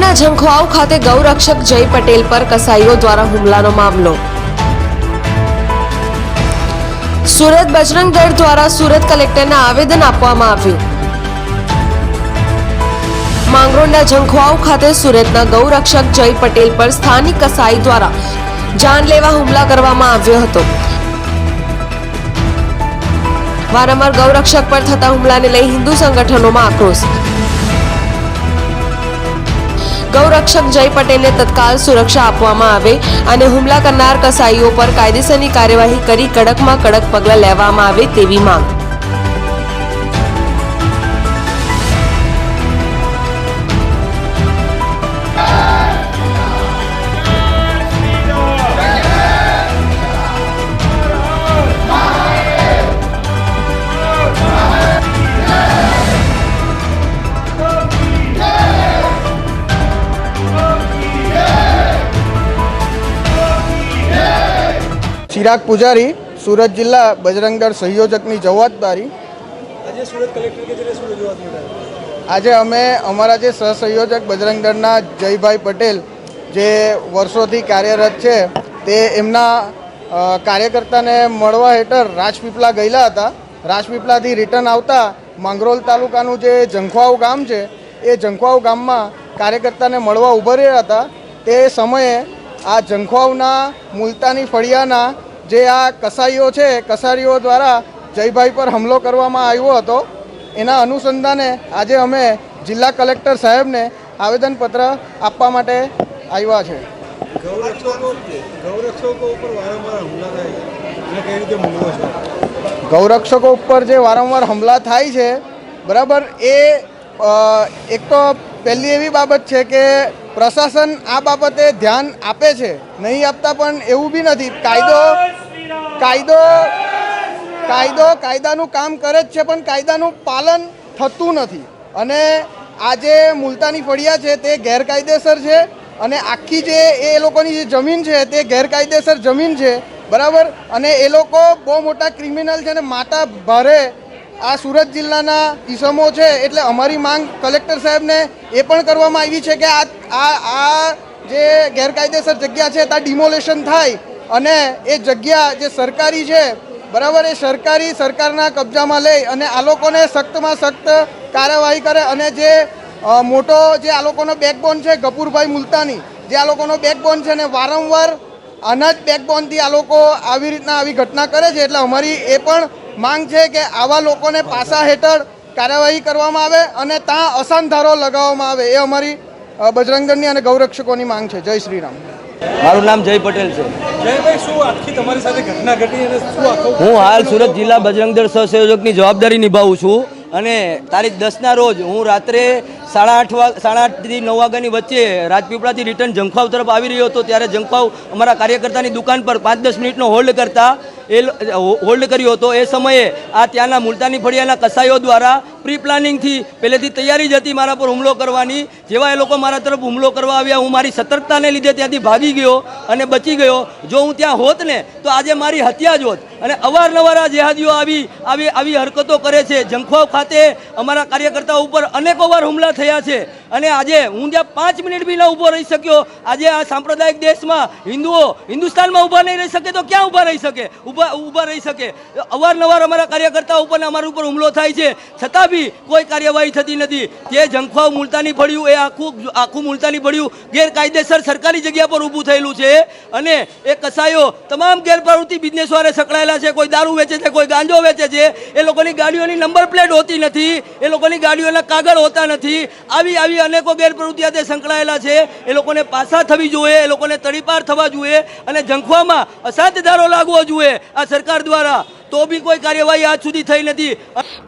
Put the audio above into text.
માંગરોળના ઝંખવાવ ખાતે ગૌરક્ષક જય પટેલ પર કસાઈઓ દ્વારા હુમલાનો મામલો. સુરત બજરંગ દળ દ્વારા સુરત કલેક્ટરને આવેદન આપવામાં આવ્યું. માંગરોળના ઝંખવાવ ખાતે સુરતના ગૌરક્ષક જય પટેલ પર સ્થાનિક કસાઈ દ્વારા જાનલેવા હુમલા કરવામાં આવ્યો હતો. વારંવાર ગૌરક્ષક પર થતા હુમલાને લઈ હિન્દુ સંગઠનોમાં આક્રોશ. ગૌરક્ષક જય પટેલને તત્કાલ સુરક્ષા આપવામાં આવે અને હુમલા કરનાર કસાઈઓ પર કાયદેસરની કાર્યવાહી કરી કડકમાં કડક પગલાં લેવામાં આવે તેવી માંગ. ચિરાગ પૂજારી સુરત જિલ્લા બજરંગ દળ સંયોજકની જવાબદારી. આજે અમે અમારા જે સહસંયોજક બજરંગ દળના જયભાઈ પટેલ જે વર્ષોથી કાર્યરત છે તે એમના કાર્યકર્તાને મળવા હેઠળ રાજપીપળા ગયેલા હતા. રાજપીપળાથી રિટર્ન આવતા માંગરોલ તાલુકાનું જે જંખવાવ ગામ છે એ જંખવાવ ગામમાં કાર્યકર્તાને મળવા ઊભા રહ્યા હતા. તે સમયે આ જંખવાવના મુલતાની ફળિયાના જે આ કસાઈઓ છે કસારીઓ દ્વારા જયભાઈ પર હુમલો કરવામાં આવ્યો હતો એના અનુસંધાને આજે અમે જિલ્લા કલેક્ટર સાહેબને આવેદનપત્ર આપવા માટે આવ્યા છે. ગૌરક્ષકો ઉપર જે વારંવાર હુમલા થાય છે બરાબર એ એક તો પહેલી એવી બાબત છે કે પ્રશાસન આ બાબતે ધ્યાન આપે છે. નહીં આપતા પણ એવું બી નથી. કાયદો કાયદો કાયદો, કાયદાનું કામ કરે જ છે, પણ કાયદાનું પાલન થતું નથી. અને આ જે મુલતાની ફળિયા છે, તે ગેરકાયદેસર છે. અને આખી જે એ લોકોની જે જમીન છે, તે ગેરકાયદેસર જમીન છે. બરાબર? અને એ લોકો બહુ મોટા ક્રિમિનલ છે અને માતા ભારે આ સુરત જિલ્લાના ઈસમો છે, એટલે અમારી માંગ કલેક્ટર સાહેબને એ પણ કરવામાં આવી છે કે આ આ આ જે ગેરકાયદેસર જગ્યા છે, ત્યાં ડિમોલેશન થાય. અને એ જગ્યા જે સરકારી છે, બરાબર, એ સરકારી સરકારના કબજામાં લઈ અને આ લોકોને સખ્તમાં સખ્ત કાર્યવાહી કરે અને જે મોટો જે આ લોકોનો બેકબોન છે ગપુરભાઈ મુલતાની, જે આ લોકોનો બેકબોન છે ને વારંવાર આના જ બેકબોનથી આ લોકો આવી રીતના આવી ઘટના કરે છે, એટલે અમારી એ પણ માંગ છે કે આવા લોકોને પાસા હેઠળ કાર્યવાહી કરવામાં આવે અને ત્યાં અસાનધારો લગાવવામાં આવે, એ અમારી બજરંગદળની અને ગૌરક્ષકોની માંગ છે. જય શ્રી રામ. મારું નામ જય પટેલ છે. હું હાલ સુરત જિલ્લા બજરંગ દળ સહસંયોજકની જવાબદારી નિભાવું છું અને તારીખ દસના રોજ હું રાત્રે સાડા આઠ વાગ સાડા આઠથી નવ વાગ્યાની વચ્ચે રાજપીપળાથી રિટર્ન જંખવાવ તરફ આવી રહ્યો હતો ત્યારે જંખવાવ અમારા કાર્યકર્તાની દુકાન પર પાંચ દસ મિનિટનો હોલ્ડ કરતા એ હોલ્ડ કર્યો હતો. એ સમયે આ ત્યાંના મુલતાની ફળિયાના કસાઈઓ દ્વારા પ્રી પ્લાનિંગથી પહેલેથી તૈયારી જ હતી મારા પર હુમલો કરવાની. જેવા એ લોકો મારા તરફ હુમલો કરવા આવ્યા, હું મારી સતર્કતાને લીધે ત્યાંથી ભાગી ગયો અને બચી ગયો. જો હું ત્યાં હોત ને, તો આજે મારી હત્યા જ હોત. અને અવારનવાર આ જેહાદીઓ આવી આવી આવી હરકતો કરે છે. જંખવાવ ખાતે અમારા કાર્યકર્તાઓ ઉપર અનેકો વાર હુમલા થયા છે. અને આજે હું જ્યાં પાંચ મિનિટ બી ન ઊભો રહી શક્યો. આજે આ સાંપ્રદાયિક દેશમાં હિન્દુઓ હિન્દુસ્તાનમાં ઊભા નહીં રહી શકે તો ક્યાં ઊભા રહી શકે? ઊભા ઊભા રહી શકે. અવારનવાર અમારા કાર્યકર્તાઓ ઉપર અમારા ઉપર હુમલો થાય છે. છતાં બી કોઈ કાર્યવાહી થતી નથી. જે જંખવાવ મુલતાની ફળ્યું એ આખું આખું મુલતાની ફળ્યું ગેરકાયદેસર સરકારી જગ્યા પર ઊભું થયેલું છે. અને એ કસાયો તમામ ગેરપ્રવૃત્તિ બિઝનેસવારે સંકળાયેલા છે, કોઈ દારૂ વેચે છે, કોઈ ગાંજો વેચે છે. એ લોકોની ગાડીઓની નંબર પ્લેટ હોતી નથી. એ લોકોની ગાડીઓના કાગળ હોતા નથી. આવી આવી અનેકો ગેરપ્રવૃત્તિ આજે સંકળાયેલા છે. એ લોકોને પાછા થવી જોઈએ, એ લોકોને તડીપાર થવા જોઈએ અને જંખવામાં અસાધ્ય ધારો લાગવો જોઈએ આ સરકાર દ્વારા. તો બી કોઈ કાર્યવાહી આજ સુધી થઈ નથી.